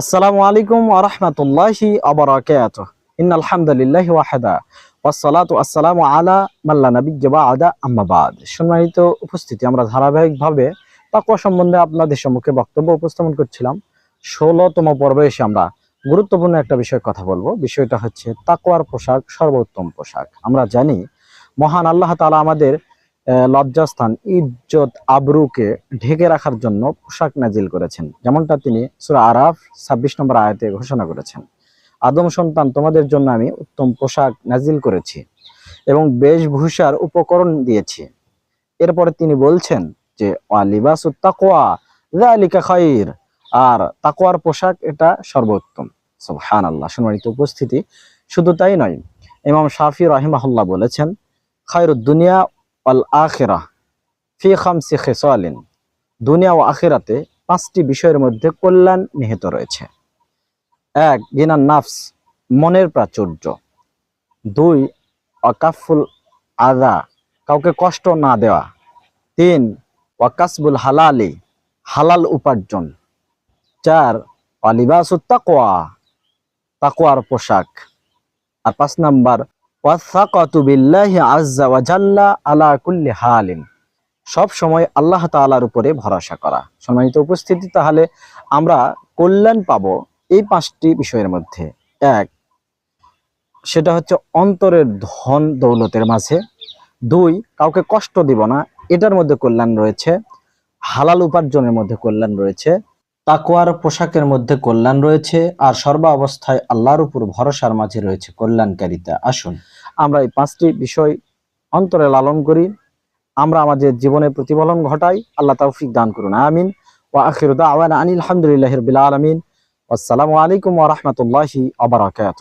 আসসালামু আলাইকুম আরহামতুল্লাহি আবরাকাত ইন আলহামদুলিল্লাহ ওয়াহাদা। ওয়াসসালাতু আসসালামু আলা মাল্লা নবিয়্যা বা'দা। আম্মা বাদ। সম্মানিত উপস্থিতি, আমরা ধারাবাহিকভাবে তাকওয়া সম্বন্ধে আপনাদের সম্মুখে বক্তব্য উপস্থাপন করছিলাম। ষোলোতম পর্বে এসে আমরা গুরুত্বপূর্ণ একটা বিষয়ে কথা বলব। বিষয়টা হচ্ছে তাকওয়ার পোশাক, সর্বোত্তম পোশাক। আমরা জানি, মহান আল্লাহ তাআলা আমাদের লজ্জাস্থান ইজ্জত আবরুকে ঢেকে রাখার জন্য পোশাক নাজিল করেছেন। যেমনটা তিনি সূরা আরাফ ছাব্বিশ নম্বর আয়াতে ঘোষণা করেছেন। আদম সন্তান, তোমাদের জন্য আমি উত্তম পোশাক নাজিল করেছি এবং বেশভূষার উপকরণ দিয়েছি। এরপরে তিনি বলছেন যে ওয়ালিবাস তাকওয়া, যালিকা খাইর। আর তাকোয়ার পোশাক এটা সর্বোত্তম। সুবহানাল্লাহ, সম্মানিত উপস্থিতি শুধু তাই নয়, ইমাম শাফি রাহিমাহুল্লাহ বলেছেন, খায়রুদ দুনিয়া আল আখিরা ফি খামসি খেসালিন। দুনিয়া ও আখেরাতে পাঁচটি বিষয়ের মধ্যে কল্যাণ নিহিত রয়েছে। এক গিনার নাফস, মনের প্রাচুর্য। দুই অকাফুল আদা কাউকে কষ্ট না দেওয়া। তিন, ওয়াকাসবুল হালালি, হালাল উপার্জন। চার অলিবাসুত তাকোয়া তাকোয়ার পোশাক। আর পাঁচ নাম্বার আলা কুল্লি সব সময় আল্লাহ তাআলার উপরে ভরসা করা। সম্মানিত উপস্থিতি, তাহলে আমরা কল্যাণ পাবো এই পাঁচটি বিষয়ের মধ্যে। এক, সেটা হচ্ছে অন্তরের ধন দৌলতের মাঝে। দুই, কাউকে কষ্ট দিব না, এটার মধ্যে কল্যাণ রয়েছে। হালাল উপার্জনের মধ্যে কল্যাণ রয়েছে। তাকওয়ার পোশাকের মধ্যে কল্যাণ রয়েছে। আর সর্বাবস্থায় আল্লাহর উপর ভরসার মাঝে রয়েছে কল্যাণকারিতা। আসুন আমরা এই পাঁচটি বিষয় অন্তরে লালন করি। আমরা আমাদের জীবনে প্রতিফলন ঘটাই। আল্লাহ তৌফিক দান করুন। আমিন। ও আখিরুদা আওয়ান আনিল আলহামদুলিল্লাহ রবিল আলমিন। আসসালামু আলাইকুম ওরহমতুল্লাহি আবরাকাত